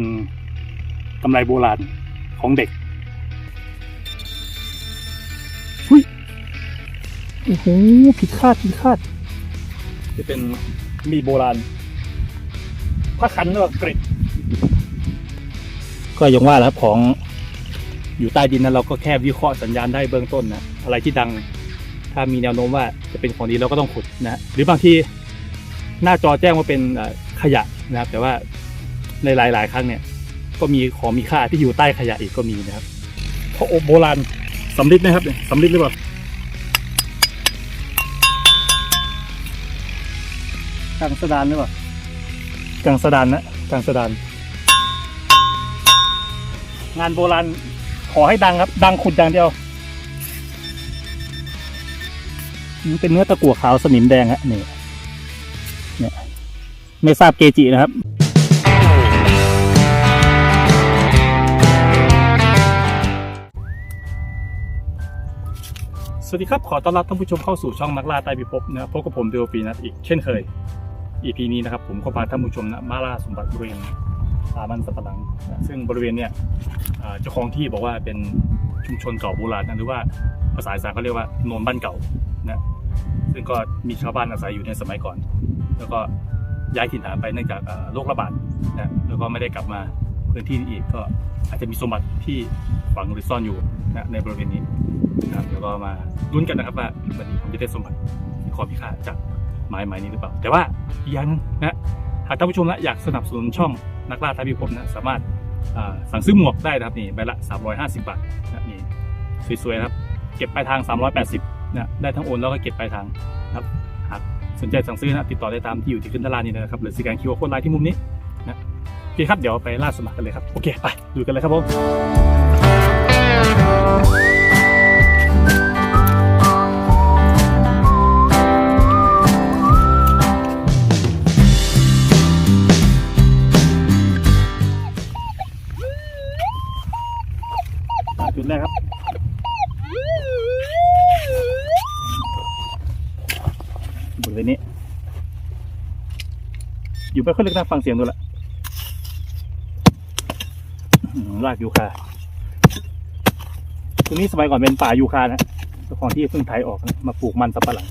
เป็นกำไรโบราณของเด็กหุยโอ้โหผิดคาดผิดคาด จะเป็นมีดโบราณผ้าคันหรือว่ากริดก็อยังว่าแหล้วครับของอยู่ใต้ดินนั้นเราก็แค่วิเคราะห์สัญญาณได้เบื้องต้นนะอะไรที่ดัง ถ้ามีแนวโน้มว่าจะเป็นของดีเราก็ต้องขุดนะหรือบางทีหน้าจอแจ้งว่าเป็นเอ่อขยะนะครับ แต่ว่า ในหลาย ๆ ครั้งเนี่ย ก็มีของมีค่าที่อยู่ใต้ขยะอีกก็มีนะครับพระอบโบราณสำริดนะครับเนี่ยสำริดหรือเปล่ากังสดานหรือเปล่ากังสดานนะกังสดาน งานโบราณขอให้ดังครับ ดังขุดอย่างเดียวมันเป็นเนื้อตะกั่วขาวสนิมแดงฮะนี่เนี่ยไม่ทราบเกจินะครับ สวัสดีครับ ขอต้อนรับท่านผู้ชมเข้าสู่ช่องนักล่าใต้พิภพนะครับพบกับผมเดโอปีนัทอีกเช่นเคย EP นี้นะครับผมก็พาท่านผู้ชมนะมาล่าสมบัติบริเวณสามันสัปะหลังนะซึ่งบริเวณเนี่ยอ่าเจ้าของที่บอกว่าเป็นชุมชนเก่าโบราณนะหรือว่าภาษาอีสานเขาเรียกว่าโนนบ้านเก่านะซึ่งก็มีชาวบ้านอาศัยอยู่ในสมัยก่อน แล้วก็ย้ายถิ่นฐานไปเนื่องจากอ่าโรคระบาดนะแล้วก็ไม่ได้กลับมาพื้นที่นี้อีกก็อาจจะมีสมบัติที่ฝังหรือซ่อนอยู่นะในบริเวณนี้ นะครับแล้วก็มาลุ้นกันนะครับว่าวันนี้ผมจะได้สมบัติขอพิฆาตจากไม้ไม้นี้หรือเปล่า แต่ว่าย่างหนึงนะหากท่านผู้ชมนะอยากสนับสนุนช่องนักล่าท้าพิภพนะสามารถสั่งซื้อหมวกได้นะครับนี่ใบละ 350 บาทนะนี่สวยๆนะครับ เก็บปลายทาง 380นะได้ทั้งโอนแล้วก็เก็บปลายทางนะครับหากสนใจสั่งซื้อนะติดต่อได้ตามที่อยู่ที่ขึ้นด้านล่างนี้นะครับหรือสแกนคิวอาร์โค้ดไลน์ที่มุมนี้นะโอเคครับเดี๋ยวไปล่าสมัครกันเลยครับโอเคไปดูกันเลยครับผม อยู่ไม่ค่อยลึกนะฟังเสียงดูละอื้อหือรากยูคาตรงนี้สมัยก่อนเป็นป่ายูคานะเจ้าของที่เพิ่งไถออกนะมาปลูกมันสับปะหลัง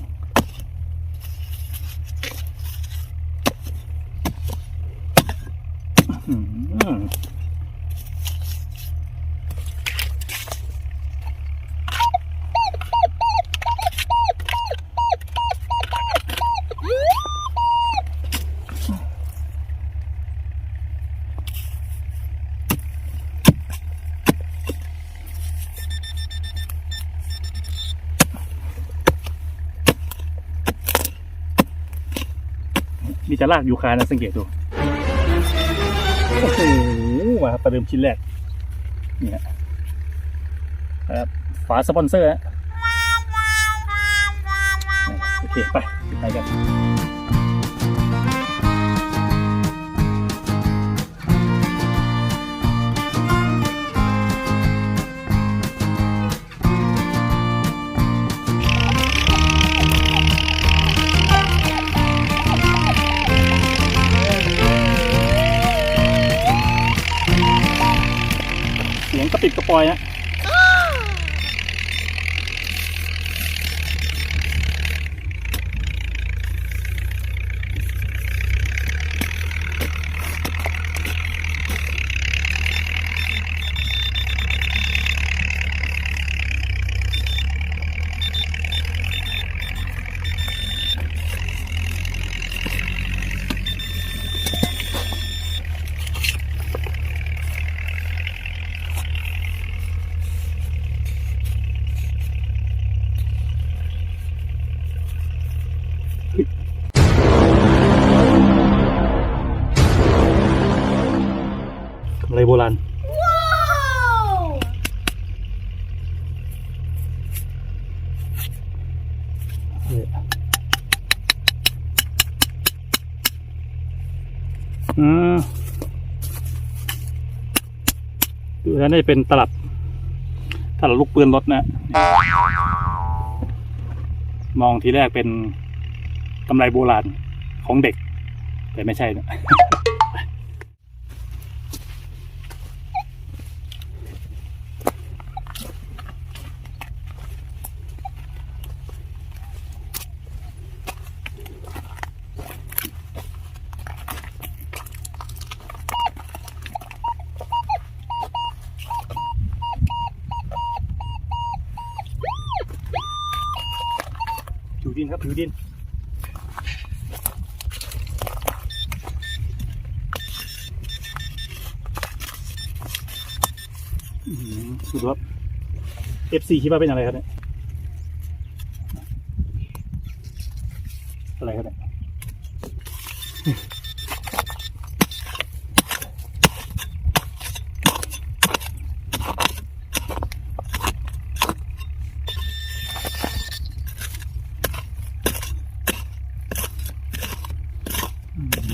อืม จะลากยูคานะสังเกตดูโอ้โหมาประเดิมชิ้นแรกเนี่ยครับฝาสปอนเซอร์ฮะโอเค ไปไปกัน ปิดกระปอยฮะ อืมดูแล้วน่เป็นตลับตลับลูกปืนรถนะ มองทีแรกเป็นกำไรโบราณของเด็ก แต่ไม่ใช่นะ ครับผิวดิน สุดูครับ F4 คิดว่าเป็นอะไรครับเนี่ย อะไรครับเนี่ย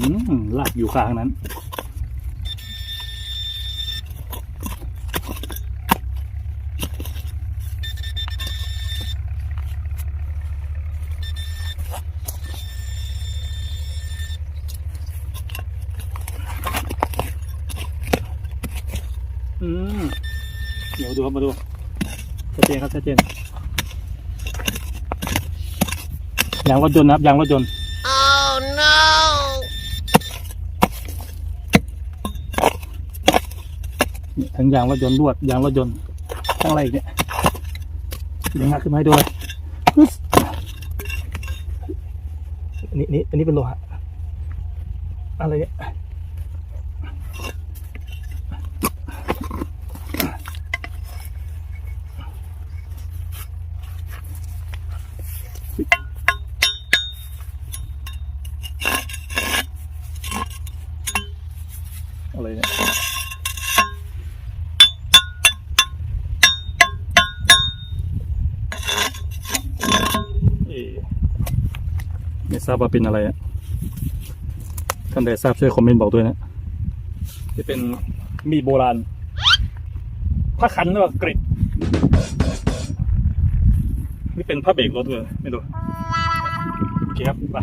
อืมลากอยู่ข้างนั้น อืม เดี๋ยวดูครับมาดูชัดเจนครับชัดเจนยางรถยนต์นะครับยางรถยนต์ Oh no! เนี่ยทั้ งยางรถยนต์ลวดยางรถยนต์ทั้งอะไรอีกเนี่ยเดี๋ยวงัดขึ้นมาให้ดูเลยอันนี้นี่อันนี้เป็นโลหะอะไรเนี่ยอะไรเนี่ย เอ่อไม่ ทราบว่าเป็นอะไรอะท่านใดทราบช่วยคอมเมนต์บอกด้วยนะจะเป็นมีดโบราณผ้าขันหรือเปล่ากริดนี่เป็นผ้าเบรกรถด้วยไม่รู้โอเคครับไป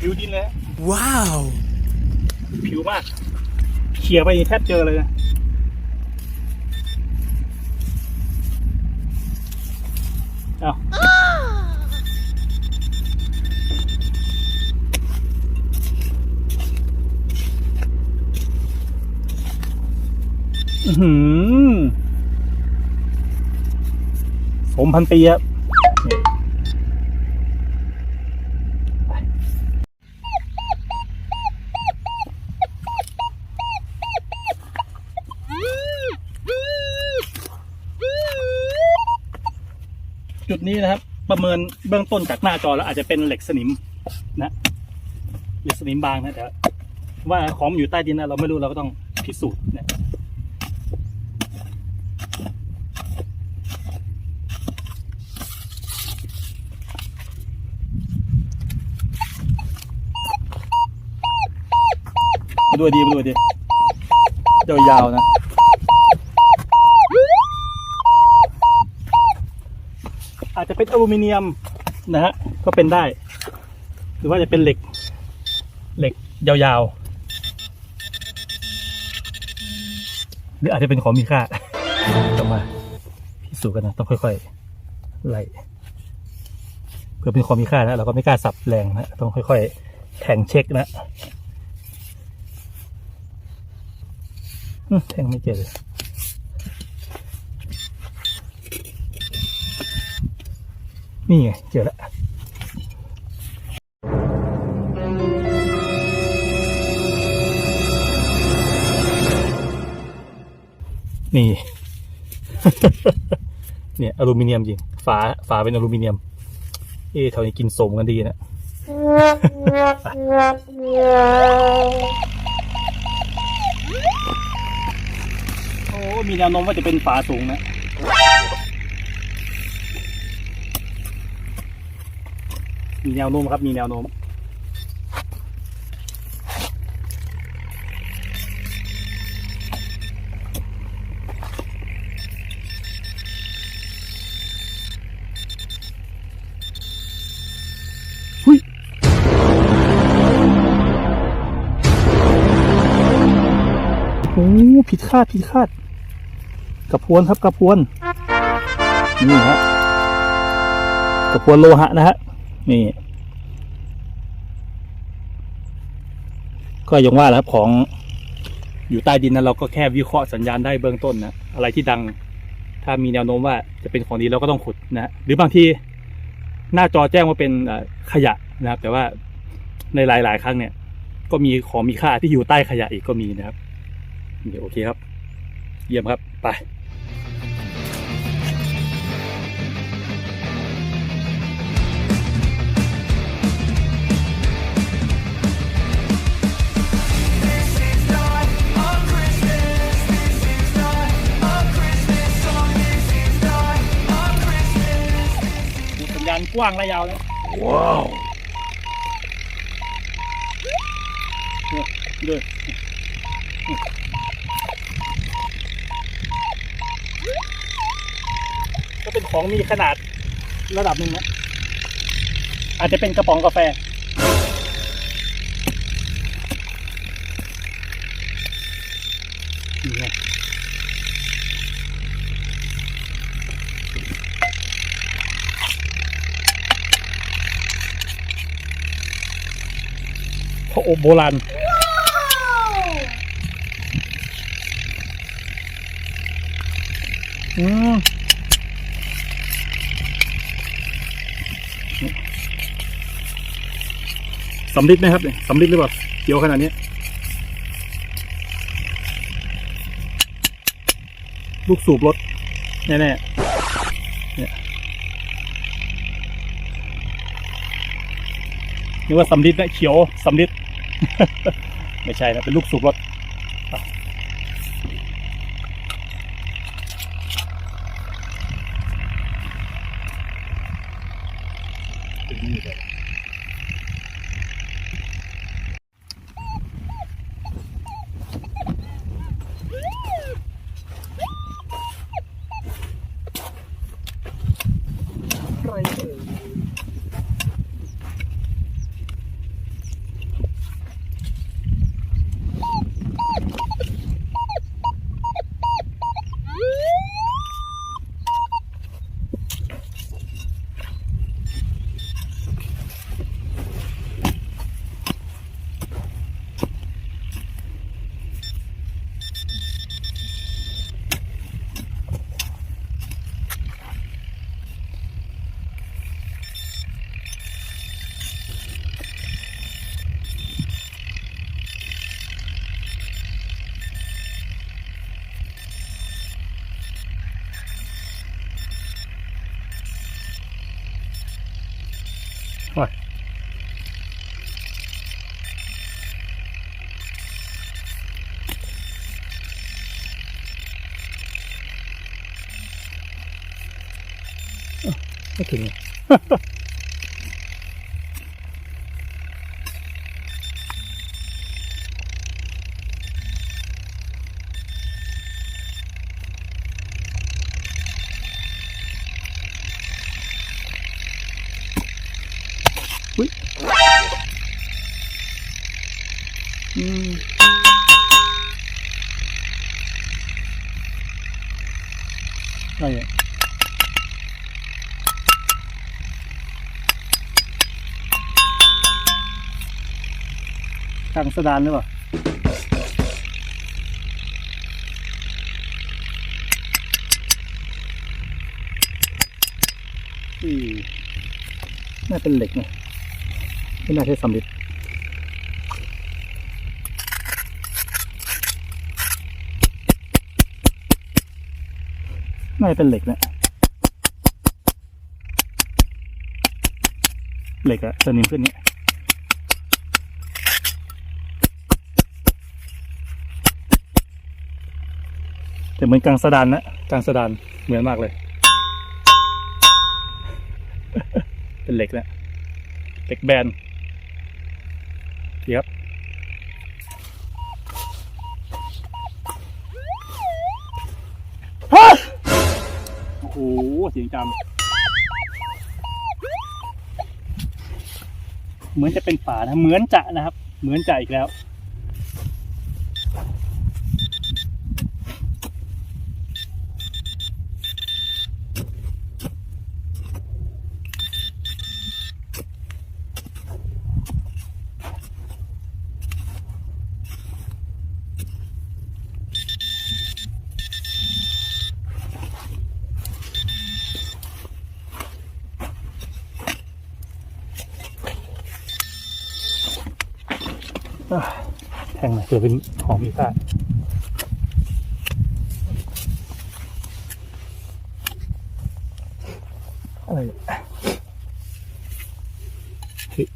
ผิวผิวดินเลยฮะ Wow! ผิวมากเขี่ยไปแทบเจอเลยนะเอาอื้อหือสมพันปีครับนี่จุดนี้นะครับ ประเมินเบื้องต้นจากหน้าจอแล้วอาจจะเป็นเหล็กสนิมนะเหล็กสนิมบางนะแต่ว่าของอยู่ใต้ดินนะเราไม่รู้เราก็ต้องพิสูจน์เนี่ยดูดีดูดียาวๆนะ อา จะเป็นอลูมิเนียมนะฮะก็เป็นได้ หรือว่าจะเป็นเหล็ก เหล็กยาวๆ หรืออาจจะเป็นของมีค่าต้องมาพิสูจน์กันนะ ต้องค่อยๆไล่เพื่อเป็นของมีค่านะเราก็ไม่กล้าสับแรงนะต้องค่อยๆแทงเช็คนะแทงไม่เจอเลย นี่ไงเจอแล้วนี่ เนี่ยอลูมิเนียมจริง ฝาฝาเป็นอลูมิเนียม เอ๊ะแถวนี้กินสมกันดีนะ โอ้ มีแนวโน้มว่าจะเป็นฝาสูงนะ มีแนวโน้มครับ มีแนวโน้มโอ้ผิดคาดผิดคาดกระพวนครับกระพวน นี่ฮะกระพวนโลหะนะฮะนี่ ก็ยังว่าแล้วของอยู่ใต้ดินนั้นเราก็แค่วิเคราะห์สัญญาณได้เบื้องต้นนะอะไรที่ดัง ถ้ามีแนวโน้มว่าจะเป็นของดีเราก็ต้องขุดนะหรือบางทีหน้าจอแจ้งว่าเป็นขยะนะครับ แต่ว่าในหลาย ๆ ครั้งเนี่ย ก็มีของมีค่าที่อยู่ใต้ขยะอีกก็มีนะครับเดี๋ยวโอเคครับ เยี่ยมครับไปาณกว้างและยาวแล้วว้าวเด้อก็เป็นของมีขนาดระดับหนึ่งนะอาจจะเป็นกระป๋องกาแฟ นี่ไง พระ อบโบราณอืมสำลิดไหมครับเนี่ยสำลิดหรือเปล่าเขียวขนาดนี้ ลูกสูบรถแน่ๆเนี่ยนึกว่าสำลิดนะเขียวสำลิด ไม่ใช่นะเป็นลูกสูบรถ อุ้ยอืมอะไรอะทางสดานหรือเปล่าน่าเป็นเหล็กนะ ไม่น่าใช่สำลิดน่าเป็นเหล็กนะเหล็กอะสนิมขึ้นเนี้แต่เหมือนกลางสะดานนะกลางสะดานเหมือนมากเลย เป็นเหล็กนะเหล็กแบนดีครับ ฮะโอ้โห เสียงจำเหมือนจะเป็นฝานะเหมือนจะนะครับ เหมือนจะอีกแล้ว อ แทงหน่ อเผื่อเป็นของมีค่าอะไรเนี่ยเฮ้ย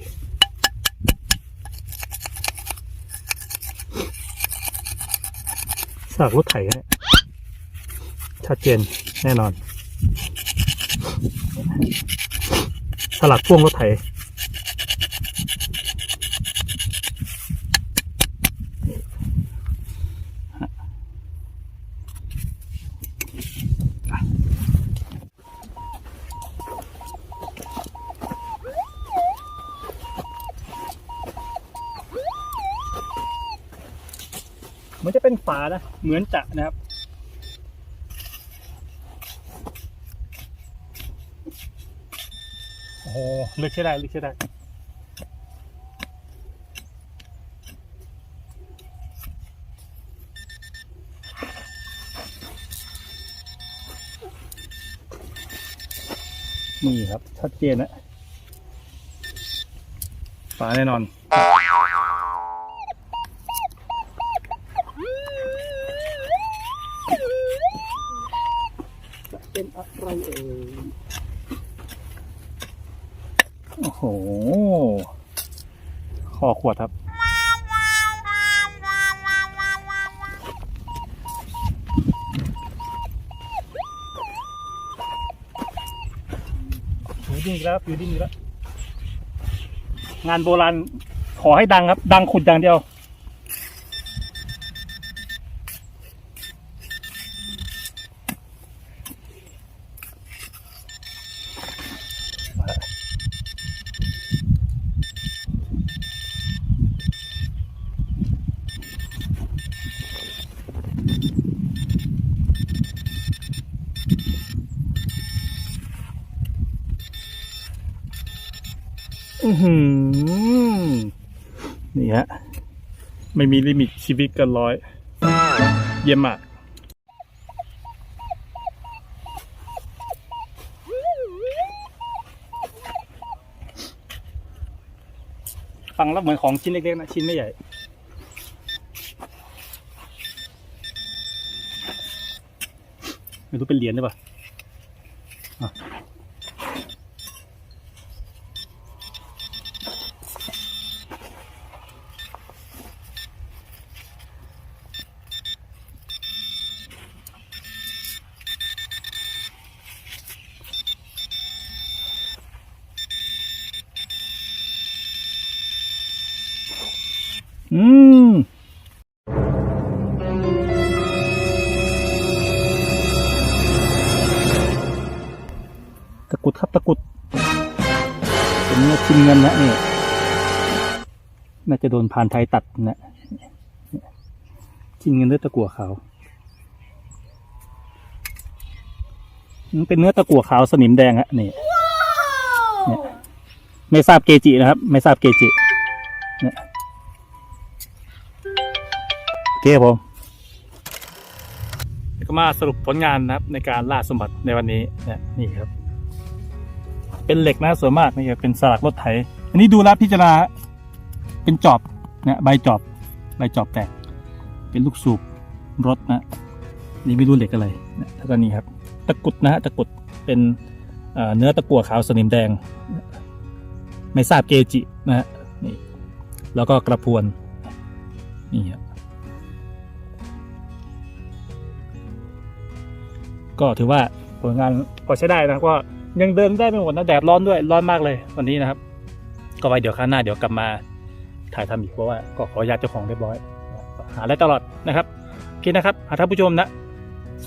สากรถไถเนี่ยชัดเจนแน่นอนสลักพ่วงรถไถ เหมือนจะเป็นฝานะ เหมือนจะนะครับ โอ้โหลึกใช่ได้ลึกใช่ได้นี่ครับ ชัดเจนนะฝาแน่นอนเป็น โอ้โหคอขวดครับ อยู่ดิ้นอีกแล้วครับอยู่ดิ้นอีกแล้ว งานโบราณขอให้ดังครับ ดังขุดอย่างเดียว นี่ฮะ ไม่มีลิมิตชีวิตกันร้อย เยี่ยมมากฟังแล้วเหมือนของชิ้นเล็กๆนะ ชิ้นไม่ใหญ่ไม่รู้เป็นเหรียญหรือเปล่า เป็นเนื้อชิ้นเงินนะนี่น่าจะโดนพานไทยตัดนะชิ้นเงินเนื้อตะกั่วขาวมันเป็นเนื้อตะกั่วขาวสนิมแดงฮะนี่เนี่ยไม่ทราบเกจินะครับ ไม่ทราบเกจิเนี่ยโอเคครับผมแล้วก็มาสรุปผลงานนะครับในการล่าสมบัติในวันนี้เนี่ยนี่ครับ เป็นเหล็กนะส่วนมากนี่ครับเป็นสลักรถไถ อันนี้ดูแล้วพิจารณาเป็นจอบนะใบจอบใบจอบแตก เป็นลูกสูบรถนะนี่ไม่รู้เหล็กอะไรนะแล้วก็นี่ครับ ตะกุดนะฮะตะกุดเป็นเนื้อตะกั่วขาวสนิมแดง ไม่ทราบเกจินะฮะนี่แล้วก็กระพวนนี่ครับก็ถือว่าผลงานพอใช้ได้นะก็ ยังเดินได้ไม่หมดนะแดดร้อนด้วยร้อนมากเลยวันนี้นะครับ ก็ไว้เดี๋ยวครั้งหน้าเดี๋ยวกลับมาถ่ายทำอีกเพราะว่าก็ขออนุญาตเจ้าของเรียบร้อย หาได้ตลอดนะครับโอเคนะครับหาท่านผู้ชมนะ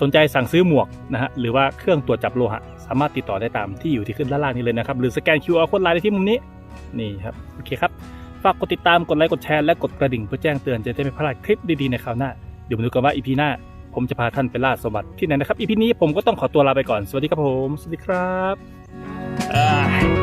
สนใจสั่งซื้อหมวกนะฮะหรือว่าเครื่องตรวจจับโลหะ สามารถติดต่อได้ตามที่อยู่ที่ขึ้นด้านล่างนี้เลยนะครับหรือสแกน QR โค้ดไลน์ในที่มุมนี้นี่ครับโอเคครับฝากกดติดตามกดไลค์กดแชร์และกดกระดิ่งเพื่อแจ้งเตือนจะได้ไม่พลาดคลิปดีๆในคราวหน้าเดี๋ยวมาดูกันว่าอีพีหน้า ผมจะพาท่านไปล่าสมบัติที่ไหนนะครับอีพีนี้ผมก็ต้องขอตัวลาไปก่อนสวัสดีครับผม สวัสดีครับ